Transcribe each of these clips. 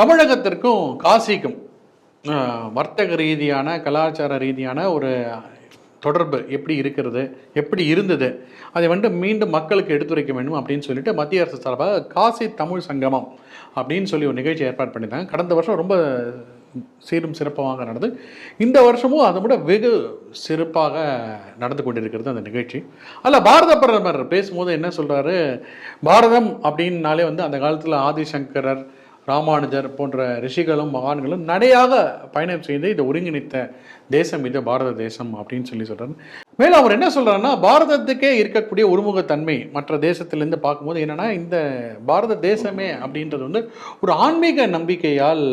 தமிழகத்திற்கும் காசிக்கும் வர்த்தக ரீதியான கலாச்சார ரீதியான ஒரு தொடர்பு எப்படி இருக்கிறது எப்படி இருந்தது அதை வந்து மீண்டும் மக்களுக்கு எடுத்துரைக்க வேண்டும் அப்படின்னு சொல்லிட்டு மத்திய அரசு சார்பாக காசி தமிழ் சங்கமம் அப்படின்னு சொல்லி ஒரு நிகழ்ச்சி ஏற்பாடு பண்ணியிருந்தாங்க. கடந்த வருஷம் ரொம்ப சீரும் சிறப்பாக நடந்து இந்த வருஷமும் அதை விட வெகு சிறப்பாக நடந்து கொண்டிருக்கிறது அந்த நிகழ்ச்சி. அதில் பாரத பிரதமர் பேசும்போது என்ன சொல்கிறாரு பாரதம் அப்படின்னாலே வந்து அந்த காலத்தில் ஆதிசங்கரர் ராமானுஜர் போன்ற ரிஷிகளும் மகான்களும் நடையாக பயணம் செய்து இதை ஒருங்கிணைத்த தேசம் இது பாரத தேசம் அப்படின்னு சொல்லி சொல்றாரு மேலும் அவர் என்ன சொல்கிறாருன்னா பாரதத்துக்கே இருக்கக்கூடிய ஒருமுகத்தன்மை மற்ற தேசத்திலேருந்து பார்க்கும்போது என்னென்னா இந்த பாரத தேசமே அப்படின்றது வந்து ஒரு ஆன்மீக நம்பிக்கையால்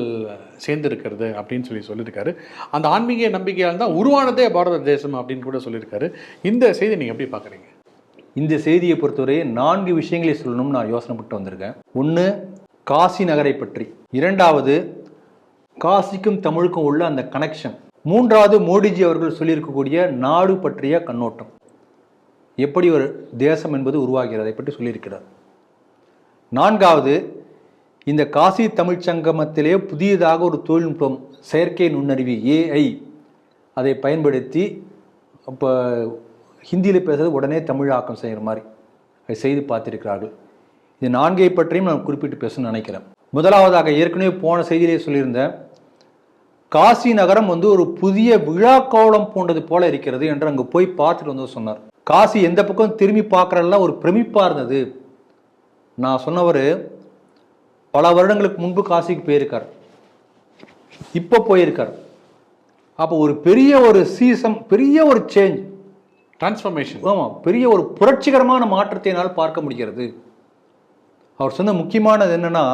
சேர்ந்திருக்கிறது அப்படின்னு சொல்லி சொல்லியிருக்காரு. அந்த ஆன்மீக நம்பிக்கையால் தான் உருவானதே பாரத தேசம் அப்படின்னு கூட சொல்லியிருக்காரு. இந்த செய்தி நீங்கள் எப்படி பார்க்குறீங்க? இந்த செய்தியை பொறுத்தவரை நான்கு விஷயங்களை சொல்லணும்னு நான் யோசனைப்பட்டு வந்திருக்கேன். ஒன்று காசி நகரை பற்றி. இரண்டாவது காசிக்கும் தமிழுக்கும் உள்ள அந்த கனெக்ஷன் மூன்றாவது மோடிஜி அவர்கள் சொல்லியிருக்கக்கூடிய நாடு பற்றிய கண்ணோட்டம். எப்படி ஒரு தேசம் என்பது உருவாகிறதை பற்றி சொல்லியிருக்கிறார். நான்காவது இந்த காசி தமிழ் சங்கமத்திலே புதியதாக ஒரு தொழில்நுட்பம் செயற்கை நுண்ணறிவு ஏஐ அதை பயன்படுத்தி இப்போ ஹிந்தியில் பேசுறது உடனே தமிழாக்கம் செய்கிற மாதிரி. அதை செய்து பார்த்திருக்கிறார்கள். இது நான்கை பற்றியும் நான் குறிப்பிட்டு பேசணும்னு நினைக்கிறேன். முதலாவதாக ஏற்கனவே போன செய்தியிலே சொல்லியிருந்தேன் காசி நகரம் வந்து ஒரு புதிய விழா கோலம் போன்றது போல இருக்கிறது என்று அங்கே போய் பார்த்துட்டு வந்து சொன்னார். காசி எந்த பக்கம் திரும்பி பார்க்குறதெல்லாம் ஒரு பிரமிப்பா இருந்தது. நான் சொன்னவர் பல வருடங்களுக்கு முன்பு காசிக்கு போயிருக்கார். இப்போ போயிருக்கார். அப்போ ஒரு பெரிய ஒரு சீசம் பெரிய ஒரு சேஞ்ச் டிரான்ஸ்ஃபர்மேஷன் ஆமாம் பெரிய ஒரு புரட்சிகரமான மாற்றத்தை என்னால் பார்க்க முடிகிறது. அவர் சொன்ன முக்கியமானது என்னென்னா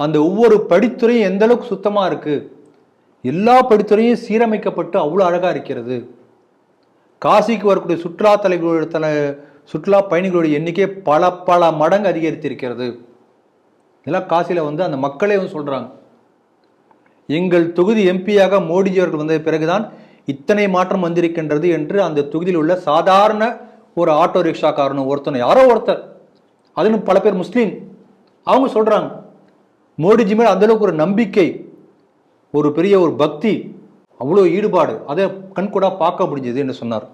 அந்த ஒவ்வொரு படித்துறையும் எந்த அளவுக்கு சுத்தமாக இருக்குது எல்லா படித்துறையும் சீரமைக்கப்பட்டு அவ்வளோ அழகாக இருக்கிறது. காசிக்கு வரக்கூடிய சுற்றுலா தலைவர்களுடைய சுற்றுலா பயணிகளுடைய எண்ணிக்கை பல பல மடங்கு அதிகரித்திருக்கிறது. இதெல்லாம் காசியில் வந்து அந்த மக்களே வந்து சொல்கிறாங்க எங்கள் தொகுதி எம்பியாக மோடிஜி அவர்கள் வந்த பிறகுதான் இத்தனை மாற்றம் வந்திருக்கின்றது என்று அந்த தொகுதியில் உள்ள சாதாரண ஒரு ஆட்டோ ரிக்ஷாக்காரனும் ஒருத்தனை யாரோ ஒருத்தர் அதிலும் பல பேர் முஸ்லீம் அவங்க சொல்கிறாங்க மோடிஜி மேலே அந்த அளவுக்கு ஒரு நம்பிக்கை ஒரு பெரிய ஒரு பக்தி அவ்வளோ ஈடுபாடு அதை கண்கூடா பார்க்க முடிஞ்சது என்று சொன்னார்.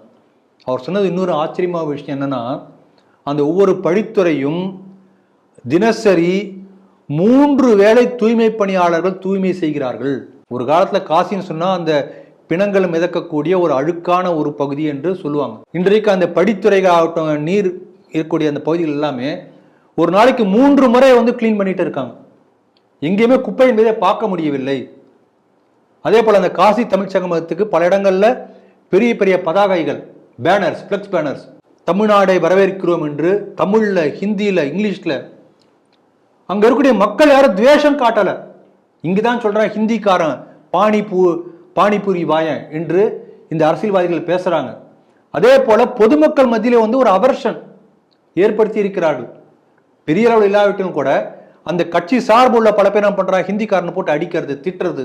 அவர் சொன்னது இன்னொரு ஆச்சரியமான விஷயம் என்னென்னா அந்த ஒவ்வொரு படித்துறையும் தினசரி மூன்று வேளை தூய்மை பணியாளர்கள் தூய்மை செய்கிறார்கள். ஒரு காலத்தில் காசின்னு சொன்னால் அந்த பிணங்கள் மிதக்கக்கூடிய ஒரு அழுக்கான ஒரு பகுதி என்று சொல்லுவாங்க. இன்றைக்கு அந்த படித்துறைகள் ஆகட்டும் நீர் இருக்கக்கூடிய அந்த பகுதிகள் எல்லாமே ஒரு நாளைக்கு மூன்று முறை வந்து க்ளீன் பண்ணிட்டு இருக்காங்க. எங்கேயுமே குப்பை என்பதை பார்க்க முடியவில்லை. அதே போல் அந்த காசி தமிழ் சங்கமத்துக்கு பல இடங்களில் பெரிய பெரிய பதாகைகள் பேனர்ஸ் ஃப்ளெக்ஸ் பேனர்ஸ் தமிழ்நாடை வரவேற்கிறோம் என்று தமிழில் ஹிந்தியில் இங்கிலீஷில். அங்கே இருக்கக்கூடிய மக்கள் யாரும் துவேஷம் காட்டலை. இங்கே தான் சொல்கிறேன் ஹிந்திக்காரன் பானிபூ பானிபூரி வாயன் என்று இந்த அரசியல்வாதிகள் பேசுகிறாங்க அதே போல் பொதுமக்கள் மத்தியிலே வந்து ஒரு அவர்ஷன் ஏற்படுத்தி இருக்கிறார்கள். பெரிய அளவில் இல்லாவிட்டும் கூட அந்த கட்சி சார்பு உள்ள பல பேர் என்ன பண்றாங்க? ஹிந்திக்காரனை போட்டு அடிக்கிறது திட்டுறது.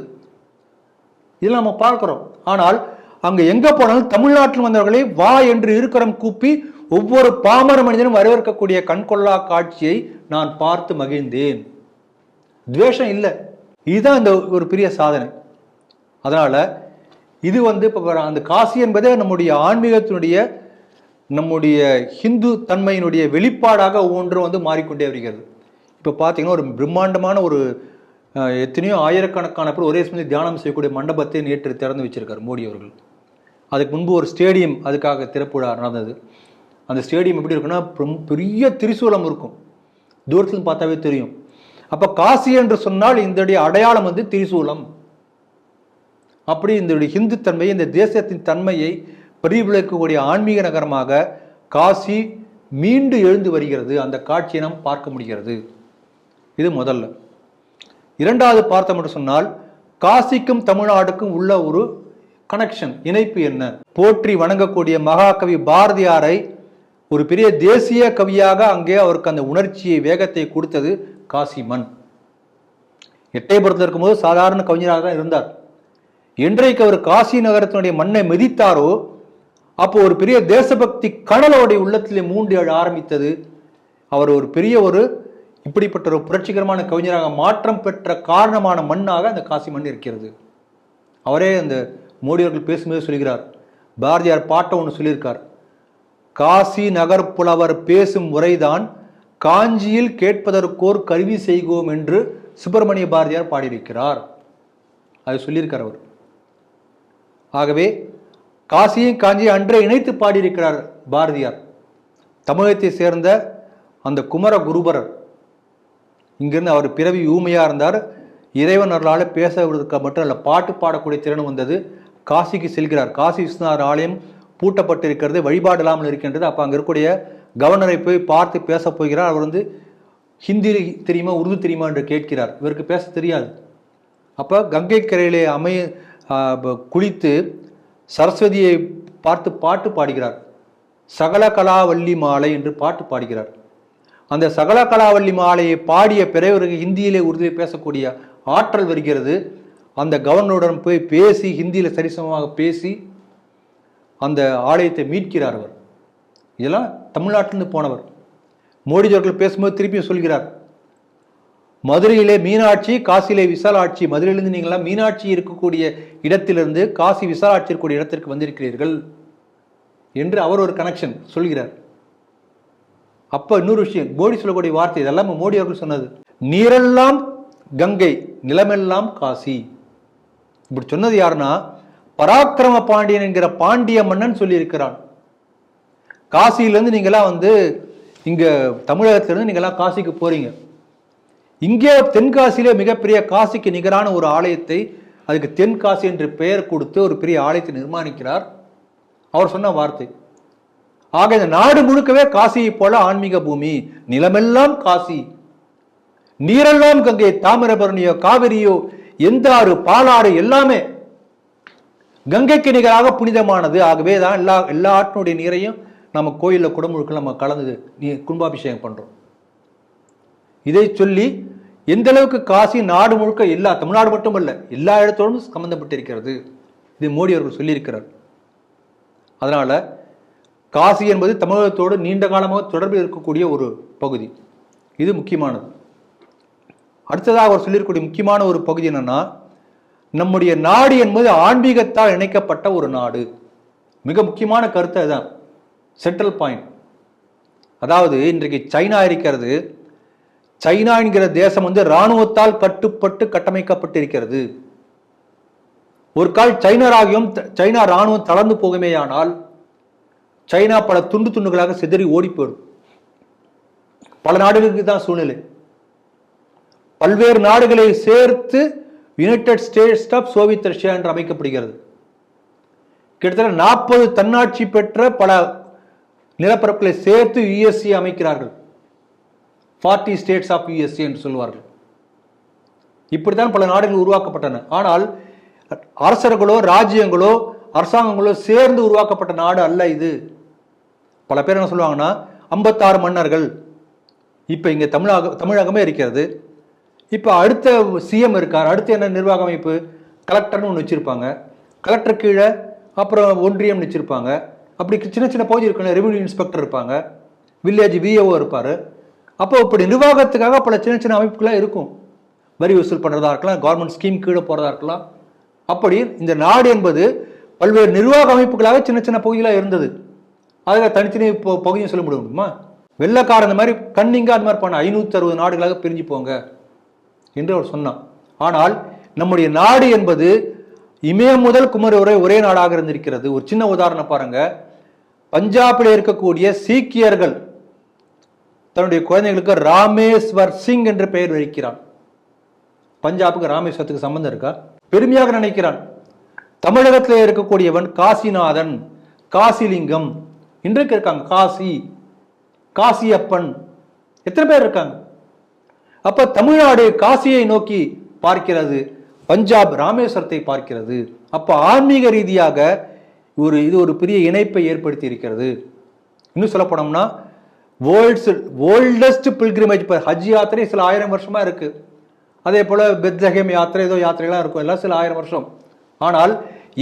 இதெல்லாம் நம்ம பார்க்குறோம். ஆனால் அங்கே எங்கே போனாலும் தமிழ்நாட்டில் வந்தவர்களை வா என்று இருக்கிறம் கூப்பி ஒவ்வொரு பாமர மனிதனும் வரவேற்கக்கூடிய கண்கொள்ளா காட்சியை நான் பார்த்து மகிழ்ந்தேன். துவேஷம் இல்லை. இதுதான் இந்த ஒரு பெரிய சாதனை. அதனால் இது வந்து இப்போ அந்த காசி என்பதே நம்முடைய ஆன்மீகத்தினுடைய நம்முடைய ஹிந்து தன்மையினுடைய வெளிப்பாடாக ஒவ்வொன்றும் வந்து மாறிக்கொண்டே வருகிறது. இப்போ பார்த்தீங்கன்னா ஒரு பிரம்மாண்டமான ஒரு எத்தனையோ ஆயிரக்கணக்கான பேர் ஒரே சமயம் தியானம் செய்யக்கூடிய மண்டபத்தை நேற்று திறந்து வச்சிருக்கார் மோடி அவர்கள். அதுக்கு முன்பு ஒரு ஸ்டேடியம் அதுக்காக திறப்புடா நடந்தது. அந்த ஸ்டேடியம் எப்படி இருக்குன்னா பெரிய திரிசூலம் இருக்கும். தூரத்தில் பார்த்தாவே தெரியும். அப்போ காசி என்று சொன்னால் இந்த அடையாளம் வந்து திரிசூலம். அப்படி இந்த ஹிந்து தன்மையை இந்த தேசத்தின் தன்மையை பிரதிபலிக்கக்கூடிய ஆன்மீக நகரமாக காசி மீண்டு எழுந்து வருகிறது. அந்த காட்சியை நாம் பார்க்க முடிகிறது. இது முதல்ல. இரண்டாவது பார்த்தோம் என்று சொன்னால் காசிக்கும் தமிழ்நாடுக்கும் உள்ள ஒரு கனெக்ஷன் இணைப்பு என்ன? போற்றி வணங்கக்கூடிய மகாகவி பாரதியாரை ஒரு பெரிய தேசிய கவியாக அங்கே அவருக்கு அந்த உணர்ச்சியை வேகத்தை கொடுத்தது காசி மண் எட்டயபுரத்தில் இருக்கும்போது சாதாரண கவிஞராக தான் இருந்தார். என்றைக்கு அவர் காசி நகரத்தினுடைய மண்ணை மிதித்தாரோ அப்போ ஒரு பெரிய தேசபக்தி கடலோடைய உள்ளத்திலே மூண்டு எழ ஆரம்பித்தது. அவர் ஒரு பெரிய ஒரு இப்படிப்பட்ட ஒரு புரட்சிகரமான கவிஞராக மாற்றம் பெற்ற காரணமான மண்ணாக அந்த காசி மண் இருக்கிறது. அவரே அந்த மோடி அவர்கள் பேசும்போது சொல்கிறார். பாரதியார் பாட்டை ஒன்று சொல்லியிருக்கார். காசி நகர் புலவர் பேசும் முறைதான் காஞ்சியில் கேட்பதற்கோர் கருவி செய்கோம் என்று சுப்பிரமணிய பாரதியார் பாடியிருக்கிறார். அது சொல்லியிருக்கார் அவர். ஆகவே காசியும் காஞ்சியும் அன்றே இணைத்து பாடியிருக்கிறார் பாரதியார். தமிழகத்தை சேர்ந்த அந்த குமர குருபரர். இங்கிருந்து அவர் பிறவி ஊமையாக இருந்தார். இறைவன் அருளால் பேசுவதற்கு மட்டும் அல்ல பாட்டு பாடக்கூடிய திறன் வந்தது. காசிக்கு செல்கிறார். காசி விஸ்வநாதர் ஆலயம் பூட்டப்பட்டிருக்கிறது வழிபாடு இல்லாமல் இருக்கின்றது. அப்போ அங்கே இருக்கக்கூடிய கவர்னரை போய் பார்த்து பேச போகிறார். அவர் வந்து ஹிந்தி தெரியுமா உருது தெரியுமா? என்று கேட்கிறார். இவருக்கு பேச தெரியாது. அப்போ கங்கை கரையிலே அமைய குளித்து சரஸ்வதியை பார்த்து பாட்டு பாடுகிறார். சகல கலாவல்லி மாலை என்று பாட்டு பாடுகிறார். அந்த சகல கலாவல்லி மாலையை பாடிய பிறகு ஹிந்தியிலே உறுதியை பேசக்கூடிய ஆற்றல் வருகிறது. அந்த கவர்னருடன் போய் பேசி ஹிந்தியில் சரிசமமாக பேசி அந்த ஆலயத்தை மீட்கிறார் அவர். இதெல்லாம் தமிழ்நாட்டிலிருந்து போனவர். மோடிஜி அவர்கள் பேசும்போது திருப்பியும் சொல்கிறார். மதுரையிலே மீனாட்சி காசியிலே விசாலாட்சி. மதுரையிலிருந்து நீங்களாம் மீனாட்சி இருக்கக்கூடிய இடத்திலிருந்து காசி விசாலாட்சி இருக்கக்கூடிய இடத்திற்கு வந்திருக்கிறீர்கள் என்று அவர் ஒரு கனெக்ஷன் சொல்கிறார். அப்ப இன்னொரு விஷயம் மோடி சொல்லக்கூடிய வார்த்தை இதெல்லாம் மோடி அவர்கள் சொன்னது. நீரெல்லாம் கங்கை நிலமெல்லாம் காசி. இப்படி சொன்னது யாருன்னா பராக்கிரம பாண்டியன் என்கிற பாண்டிய மன்னன் சொல்லியிருக்கிறான். காசியிலேருந்து நீங்களாம் வந்து இங்கே தமிழகத்திலேருந்து நீங்களாம் காசிக்கு போகிறீங்க இங்கே தென்காசியிலே மிகப்பெரிய காசிக்கு நிகரான ஒரு ஆலயத்தை அதுக்கு தென்காசி என்று பெயர் கொடுத்து ஒரு பெரிய ஆலயத்தை நிர்மாணிக்கிறார். அவர் சொன்ன வார்த்தை. ஆக இந்த நாடு முழுக்கவே காசியை போல ஆன்மீக பூமி நிலமெல்லாம் காசி. நீரெல்லாம் கங்கை தாமிரபரணியோ காவிரியோ எந்த ஆறு பாலாறு எல்லாமே கங்கைக்கு நிகராக புனிதமானது. ஆகவே தான் எல்லா எல்லா ஆற்றினுடைய நீரையும் நம்ம கோயிலில் குடமுழுக்க நம்ம கலந்து நீ கும்பாபிஷேகம் பண்ணுறோம் இதை சொல்லி எந்த அளவுக்கு காசி நாடு முழுக்க எல்லா தமிழ்நாடு மட்டுமல்ல எல்லா இடத்தோடும் சம்பந்தப்பட்டிருக்கிறது. இது மோடி அவர்கள் சொல்லியிருக்கிறார். அதனால காசி என்பது தமிழகத்தோடு நீண்ட காலமாக தொடர்பில் இருக்கக்கூடிய ஒரு பகுதி. இது முக்கியமானது. அடுத்ததாக அவர் சொல்லியிருக்கக்கூடிய முக்கியமான ஒரு பகுதி என்னன்னா நம்முடைய நாடு என்பது ஆன்மீகத்தால் இணைக்கப்பட்ட ஒரு நாடு. மிக முக்கியமான கருத்து அதுதான். சென்ட்ரல் பாயிண்ட் அதாவது இன்றைக்கு சைனா இருக்கிறது சைனா என்கிற தேசம் வந்து இராணுவத்தால் கட்டுப்பட்டு கட்டமைக்கப்பட்டிருக்கிறது. ஒரு கால் சைனா ராகியம் சைனா ராணுவம் தளர்ந்து போகுமேயானால் சைனா பல துண்டு துண்டுகளாக சிதறி ஓடி போயிடும். பல நாடுகளுக்கு தான் சூழ்நிலை. பல்வேறு நாடுகளை சேர்த்து United States of Soviet Russia என்று அமைக்கப்படுகிறது. கிட்டத்தட்ட நாற்பது தன்னாட்சி பெற்ற பல நிலப்பரப்புகளை சேர்த்து யுஎஸ்சி அமைக்கிறார்கள். ஃபார்ட்டி ஸ்டேட்ஸ் ஆஃப் யுஎஸ்சி என்று சொல்வார்கள் இப்படித்தான் பல நாடுகள் உருவாக்கப்பட்டன. ஆனால் அரசர்களோ ராஜ்யங்களோ அரசாங்கங்களோ சேர்ந்து உருவாக்கப்பட்ட நாடு அல்ல இது. பல பேர் என்ன சொல்லுவாங்கன்னா ஐம்பத்தாறு மன்னர்கள். இப்போ இங்கே தமிழக தமிழகமே இருக்கிறது. இப்போ அடுத்த சிஎம் இருக்கார். அடுத்து என்ன நிர்வாக அமைப்பு? கலெக்டர்னு ஒன்று வச்சுருப்பாங்க. கலெக்டர் கீழே அப்புறம் ஒன்றியம் வச்சுருப்பாங்க. அப்படி சின்ன சின்ன பகுதி இருக்கணும் ரெவென்யூ இன்ஸ்பெக்டர் இருப்பாங்க. வில்லேஜ் விஏஓ இருப்பார். அப்போ இப்படி நிர்வாகத்துக்காக பல சின்ன சின்ன அமைப்புகளாக இருக்கும். வரி வசூல் பண்ணுறதா இருக்கலாம் கவர்மெண்ட் ஸ்கீம் கீழே போகிறதா இருக்கலாம். அப்படி இந்த நாடு என்பது பல்வேறு நிர்வாக அமைப்புகளாக சின்ன சின்ன பகுதிகளாக இருந்தது. அதுக்காக தனித்தனி இப்போ பகுதியும் சொல்ல முடியுமா வெள்ளக்காரன் இந்த மாதிரி கண்ணிங்க அந்த மாதிரி பண்ண ஐநூற்றி அறுபது நாடுகளாக பிரிஞ்சு போங்க என்று அவர் சொன்னான். ஆனால் நம்முடைய நாடு என்பது இமயம் முதல் குமரி வரை ஒரே நாடாக இருந்திருக்கிறது. ஒரு சின்ன உதாரணம் பாருங்க. பஞ்சாபில் இருக்கக்கூடிய சீக்கியர்கள் தன்னுடைய குழந்தைகளுக்கு ராமேஸ்வர் சிங் என்று பெயர் வைக்கிறான். பஞ்சாபுக்கு ராமேஸ்வரத்துக்கு சம்பந்தம் இருக்கா? பெருமையாக நினைக்கிறான். தமிழகத்தில் இருக்கக்கூடியவன் காசிநாதன் காசிலிங்கம் இன்றைக்கு இருக்காங்க காசி காசியப்பன் எத்தனை பேர் இருக்காங்க? அப்ப தமிழ்நாடு காசியை நோக்கி பார்க்கிறது பஞ்சாப் ராமேஸ்வரத்தை பார்க்கிறது. அப்ப ஆன்மீக ரீதியாக ஒரு இது ஒரு பெரிய இணைப்பை ஏற்படுத்தி இருக்கிறது. இன்னும் சொல்லப்போனோம்னா வேர்ல்ட்ஸ் ஓல்டஸ்ட் பில்கிரிமேஜ் இப்போ ஹஜ் யாத்திரை சில ஆயிரம் வருஷமாக இருக்கு. அதே போல் பெத்லஹேம் யாத்திரை ஏதோ யாத்திரைலாம் இருக்கும். எல்லாம் சில ஆயிரம் வருஷம். ஆனால்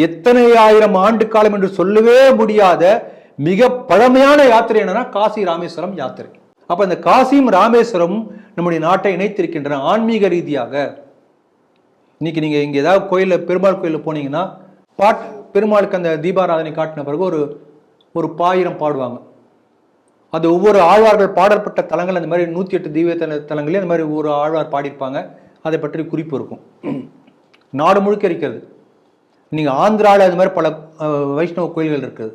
எத்தனை ஆயிரம் ஆண்டு காலம் என்று சொல்லவே முடியாத மிக பழமையான யாத்திரை என்னன்னா காசி ராமேஸ்வரம் யாத்திரை. அப்போ இந்த காசியும் ராமேஸ்வரம் நம்முடைய நாட்டை இணைத்திருக்கின்றன ஆன்மீக ரீதியாக. இன்னைக்கு நீங்கள் இங்கே ஏதாவது கோயிலில் பெருமாள் கோயிலில் போனீங்கன்னா பாட் பெருமாளுக்கு அந்த தீபாராதனை காட்டின பிறகு ஒரு ஒரு பாயிரம் பாடுவாங்க. அது ஒவ்வொரு ஆழ்வார்கள் பாடப்பட்ட தலங்கள் அந்த மாதிரி நூற்றி எட்டு தீப தல தலங்களே அந்த மாதிரி ஒரு ஆழ்வார் பாடியிருப்பாங்க. அதை பற்றி குறிப்பு இருக்கும். நாடு முழுக்க இருக்கிறது. நீங்கள் ஆந்திராவில் அது மாதிரி பல வைஷ்ணவ கோயில்கள் இருக்குது.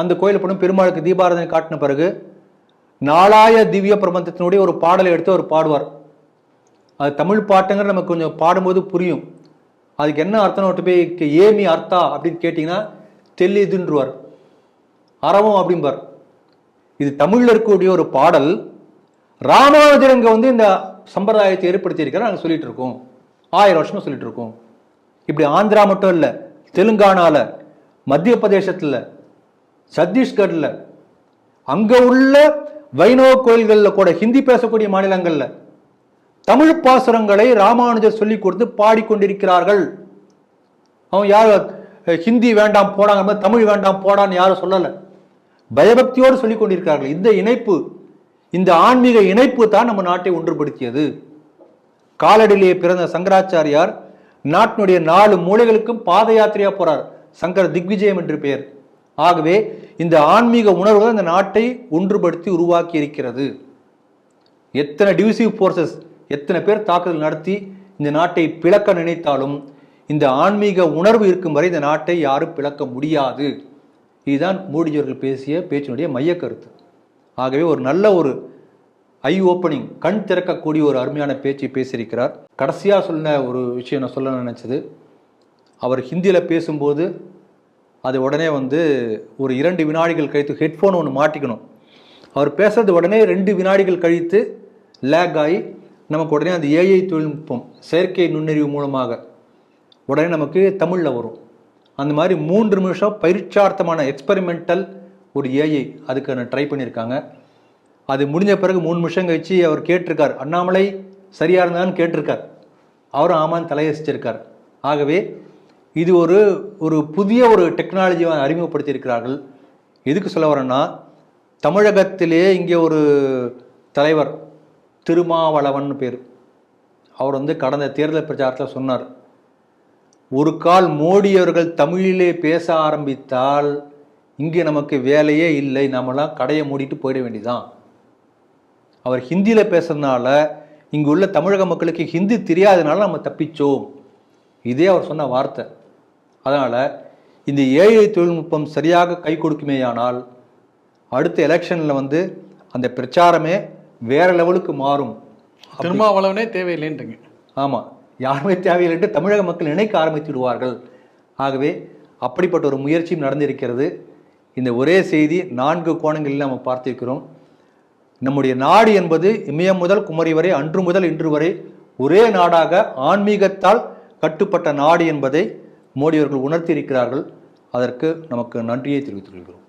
அந்த கோயிலில் போன பெருமாளுக்கு தீபாராதனை காட்டின பிறகு நாலாய திவ்ய பிரபந்தத்தினுடைய ஒரு பாடலை எடுத்து அவர் பாடுவார். அது தமிழ் பாட்டுங்கிற நமக்கு கொஞ்சம் பாடும்போது புரியும். அதுக்கு என்ன அர்த்தம் விட்டு போய் ஏமி அர்த்தா அப்படின்னு கேட்டிங்கன்னா தெல்லிதுன்றுவார். அறவும் அப்படிம்பார். இது தமிழில் இருக்கக்கூடிய ஒரு பாடல். ராமானுஜர் இங்க வந்து இந்த சம்பிரதாயத்தை ஏற்படுத்தியிருக்கிறார். நாங்கள் சொல்லிட்டு இருக்கோம். ஆயிரம் வருஷமாக சொல்லிட்டு இருக்கோம். இப்படி ஆந்திரா மட்டும் இல்லை தெலுங்கானாவில் மத்திய பிரதேசத்தில் சத்தீஸ்கரில் அங்கே உள்ள வைணவ கோயில்களில் கூட ஹிந்தி பேசக்கூடிய மாநிலங்களில் தமிழ் பாசுரங்களை ராமானுஜர் சொல்லி கொடுத்து பாடிக்கொண்டிருக்கிறார்கள். அவன் யார்? ஹிந்தி வேண்டாம் போடாங்க தமிழ் வேண்டாம் போடான்னு யாரும் சொல்லலை. பயபக்தியோடு சொல்லிக் கொண்டிருக்கிறார்கள். இந்த இணைப்பு இந்த ஆன்மீக இணைப்பு தான் நம்ம நாட்டை ஒன்றுபடுத்தியது. காலடியிலேயே பிறந்த சங்கராச்சாரியார் நாட்டினுடைய நாலு மூலைகளுக்கும் பாத யாத்திரையா போறார். சங்கர திக்விஜயம் என்று பெயர். ஆகவே இந்த ஆன்மீக உணர்வு இந்த நாட்டை ஒன்றுபடுத்தி உருவாக்கி இருக்கிறது எத்தனை டிவிசிவ் ஃபோர்ஸஸ் எத்தனை பேர் தாக்குதல் நடத்தி இந்த நாட்டை பிளக்க நினைத்தாலும் இந்த ஆன்மீக உணர்வு இருக்கும் வரை இந்த நாட்டை யாரும் பிளக்க முடியாது. இதுதான் மோடிஜி அவர்கள் பேசிய பேச்சினுடைய மைய கருத்து ஆகவே ஒரு நல்ல ஒரு ஐ ஓப்பனிங் கண் திறக்கக்கூடிய ஒரு அருமையான பேச்சை பேசியிருக்கிறார். கடைசியாக சொன்ன ஒரு விஷயம் நான் சொல்ல நினச்சது அவர் ஹிந்தியில் பேசும்போது அது உடனே வந்து ஒரு இரண்டு வினாடிகள் கழித்து ஹெட்ஃபோன் ஒன்று மாட்டிக்கணும். அவர் பேசுறது உடனே ரெண்டு வினாடிகள் கழித்து லேக் ஆகி நமக்கு உடனே அந்த ஏஐ தொழில்நுட்பம் செயற்கை நுண்ணறிவு மூலமாக உடனே நமக்கு தமிழில் வரும். அந்த மாதிரி மூன்று நிமிஷம் பயிற்சார்த்தமான எக்ஸ்பெரிமெண்டல் ஒரு ஏஐ அதுக்கு நான் ட்ரை பண்ணியிருக்காங்க. அது முடிஞ்ச பிறகு மூணு நிமிஷம் கழிச்சு அவர் கேட்டிருக்கார். அண்ணாமலை சரியாக இருந்தான்னு கேட்டிருக்கார். அவரும் ஆமான்னு தலையசிச்சிருக்கார். ஆகவே இது ஒரு ஒரு புதிய ஒரு டெக்னாலஜியை அறிமுகப்படுத்தியிருக்கிறார்கள். எதுக்கு சொல்ல வரேன்னா தமிழகத்திலே இங்கே ஒரு தலைவர் திருமாவளவன் பேர். அவர் வந்து கடந்த தேர்தல் பிரச்சாரத்தில் சொன்னார். ஒரு கால் மோடி அவர்கள் தமிழிலே பேச ஆரம்பித்தால் இங்கே நமக்கு வேலையே இல்லை நாமெல்லாம் கடையை மூடிட்டு போயிட வேண்டியதான் அவர் ஹிந்தியில் பேசுறதுனால இங்கு உள்ள தமிழக மக்களுக்கு ஹிந்தி தெரியாதனால நம்ம தப்பிச்சோம். இதே அவர் சொன்ன வார்த்தை. அதனால் இந்த ஏஐ தொழில்நுட்பம் சரியாக கை கொடுக்குமேயானால் அடுத்த எலெக்ஷனில் வந்து அந்த பிரச்சாரமே வேற லெவலுக்கு மாறும். திருமாவளவனே தேவையில்லைன்றீங்க. ஆமாம் யாருமே தேவையில்லைன்ட்டு தமிழக மக்கள் நினைக்க ஆரம்பித்து விடுவார்கள். ஆகவே அப்படிப்பட்ட ஒரு முயற்சியும் நடந்திருக்கிறது. இந்த ஒரே செய்தி நான்கு கோணங்களில் நம்ம பார்த்திருக்கிறோம். நம்முடைய நாடு என்பது இமயம் முதல் குமரி வரை அன்று முதல் இன்று வரை ஒரே நாடாக ஆன்மீகத்தால் கட்டுப்பட்ட நாடு என்பதை மோடி அவர்கள் உணர்த்தியிருக்கிறார்கள். அதற்கு நமக்கு நன்றியை தெரிவித்துக் கொள்கிறோம்.